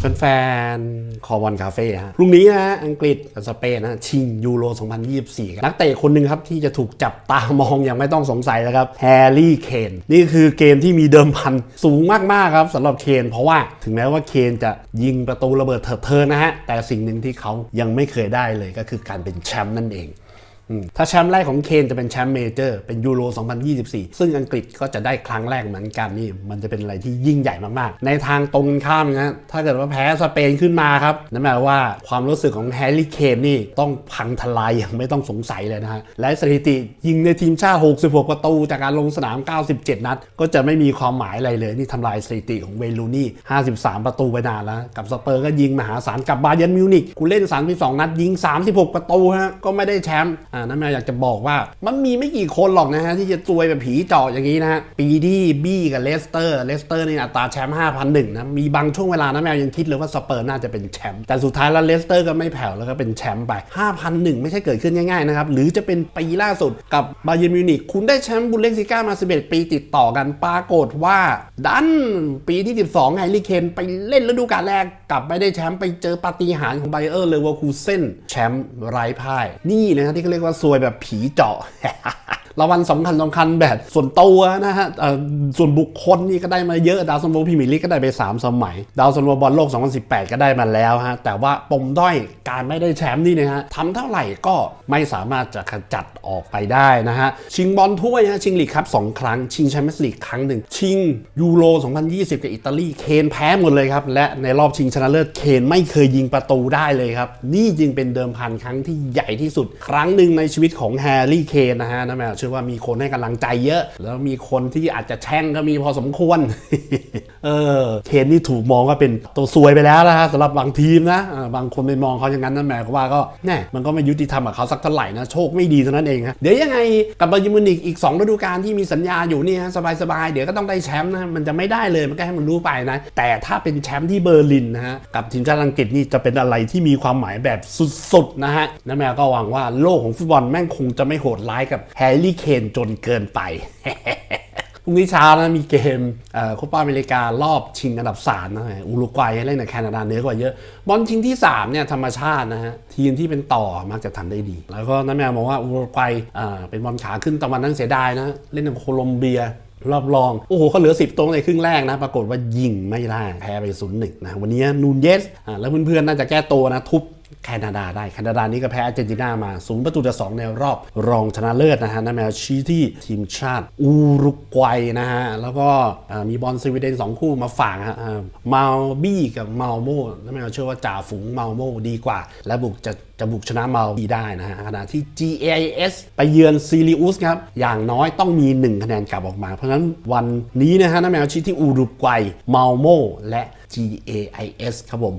แฟนๆ คอบอลคาเฟ่ฮะ พรุ่งนี้นะอังกฤษกับสเปนนะชิงยูโร 2024ครับนักเตะคนหนึ่งครับที่จะถูกจับตามองอย่างไม่ต้องสงสัยแล้วครับแฮร์รี่เคนนี่คือเกมที่มีเดิมพันสูงมากๆครับสำหรับเคนเพราะว่าถึงแม้ว่าเคนจะยิงประตูระเบิดเถิดเทินนะฮะแต่สิ่งหนึ่งที่เขายังไม่เคยได้เลยก็คือการเป็นแชมป์นั่นเอง ถ้าแชมป์แรกของเคนจะเป็นแชมป์เมเจอร์เป็นยูโร 2024 ซึ่งอังกฤษก็จะได้ครั้งแรกเหมือนกันนี่มันจะเป็นอะไรที่ยิ่งใหญ่มากๆ ในทางตรงข้ามนะถ้าเกิดว่าแพ้สเปนขึ้นมาครับนั่นหมายว่าความรู้สึกของแฮร์รี่เคนนี่ต้องพังทลายอย่างไม่ต้องสงสัยเลยนะฮะและสถิติยิงในทีมชาติ 66 ประตู จากการลงสนาม 97 นัด ก็จะไม่มีความหมายอะไรเลยนี่ทำลายสถิติของเวลูนี่ 53 ประตูไปนานแล้ว กับสเปอร์ก็ยิงมหาศาลกับบาเยิร์นมิวนิกกูเล่น 32 นัดยิง 36 ประตูฮะก็ไม่ได้แชมป์อ่านั่นแม่อยากจะบอกว่ามันมีไม่กี่คนหรอกนะฮะที่จะซวยแบบผีเจาะอย่างนี้นะฮะปีที่บี้กับเลสเตอร์เลสเตอร์นี่อัตราแชมป์5,001นะมีบางช่วงเวลานะแมวยังคิดเลยว่าสเปอร์น่าจะเป็นแชมป์แต่สุดท้ายแล้วเลสเตอร์ก็ไม่แผ่วแล้วก็เป็นแชมป์ไป 5,001 ไม่ใช่เกิดขึ้นง่ายๆนะครับหรือจะเป็นปีล่าสุดกับบาเยิร์นมิวนิกคุณได้แชมป์บุนเลกซิก้ามา 11 ปีติดต่อกันปรากฏว่า ดันปีที่ 12ไฮริเคนไปเล่นฤดูกาลแรกกลับไม่ได้แชมป์ไปเจอปาฏิหาริย์ของไบเออร์เลเวอร์คูเซนแชมป์ไร้พ่ายนี่นะที่เขาเรียกว่าซวยแบบผีเจาะ รางวัลสำคัญสำคัญแบบส่วนตัวนะฮะส่วนบุคคลนี่ก็ได้มาเยอะ ดาวซันโวพรีเมีลีกก็ได้ไป 3 สมัย ดาวซันโวบอลโลก 2018 ก็ได้มาแล้วฮะ แต่ว่าปมด้อยการไม่ได้แชมป์นี่นะฮะทำเท่าไหร่ก็ไม่สามารถจะขจัดออกไปได้นะฮะ ชิงบอลถ้วยฮะชิงลีกครับ2ครั้ง ชิงแชมเปี้ยนส์ลีกครั้งหนึ่ง ชิงยูโร 2020 กับอิตาลี เคนแพ้หมดเลยครับ และในรอบชิงชนะเลิศเคนไม่เคยยิงประตูได้เลยครับ นี่จึงเป็นเดิมพันครั้งที่ใหญ่ที่สุด ครั้งหนึ่งในชีวิตของแฮร์รี่ เคนนะฮะนะแมเชื่อว่ามีคนให้กำลังใจเยอะ แล้วมีคนที่อาจจะแช่งก็มีพอสมควร เออเคนนี่ถูกมองว่าเป็นตัวซวยไปแล้วนะฮะสำหรับบางทีมนะบางคนไปมองเขาอย่างนั้นนะแม่ก็ว่าก็แน่มันก็ไม่ยุติธรรมกับเขาสักเท่าไหร่นะโชคไม่ดีเท่านั้นเองฮะเดี๋ยวยังไงกับบาเยิร์นมิวนิกอีก2ฤดูกาลที่มีสัญญาอยู่นี่ฮะสบายๆเดี๋ยวก็ต้องได้แชมป์นะมันจะไม่ได้เลยมันก็ให้มันรู้ไปนะ แต่ถ้าเป็นแชมป์ที่เบอร์ลินนะฮะกับทีมชาติอังกฤษนี่จะเป็นอะไรที่มีความหมายแบบสุดๆนะฮะนะแม่ก็หวังว่าโลกของฟุตบอลแม่งคงจะไม่โหดร้ายกับแฮร์รี่เคนจนเกินไป รุ่งนี้เช้านะมีเกมเอ่อโคปาอเมริการอบชิงอันดับ3นะฮะอุรุกวัยเล่นกับแคนาดาเหนือกว่าเยอะ บอลชิงที่3เนี่ยธรรมชาตินะฮะทีมที่เป็นต่อมักจะทำได้ดี แล้วก็น้าแมวมองว่าอุรุกวัยอ่าเป็นบอลขาขึ้นตะวันนั้นเสียดายนะเล่นกับโคลอมเบียรอบรอง โอ้โหเขาเหลือ 10 ตรงในครึ่งแรกนะ ปรากฏว่ายิงไม่ได้ แพ้ไป0นย์หนะ วันนี้นูนเยสอ่าแล้วเพื่อนๆ น่าจะแก้ตัวนะ ทุบ แคนาดาได้ แคนาดานี่ก็แพ้อาร์เจนตินามาศูนย์ประตูต่อสองในรอบรองชนะเลิศนะฮะนั่นแมวชี้ที่ทีมชาติอูรุกวัยนะฮะ แล้วก็มีบอลสวีเดนสองคู่มาฝากฮะอ่ามาบี้กับเมาโม่นั่นแมวเชื่อว่าจ่าฝูงเมาโม่ดีกว่า และบุกจะจะบุกชนะเมาบีได้นะฮะขณะที่ GAIS ไปเยือนซีริอุสครับ อย่างน้อยต้องมี 1 คะแนนกลับออกมา เพราะฉะนั้นวันนี้นะฮะนั่นแมวชี้ที่อูรุกวัยเมาโม่และ GAIS ครับผม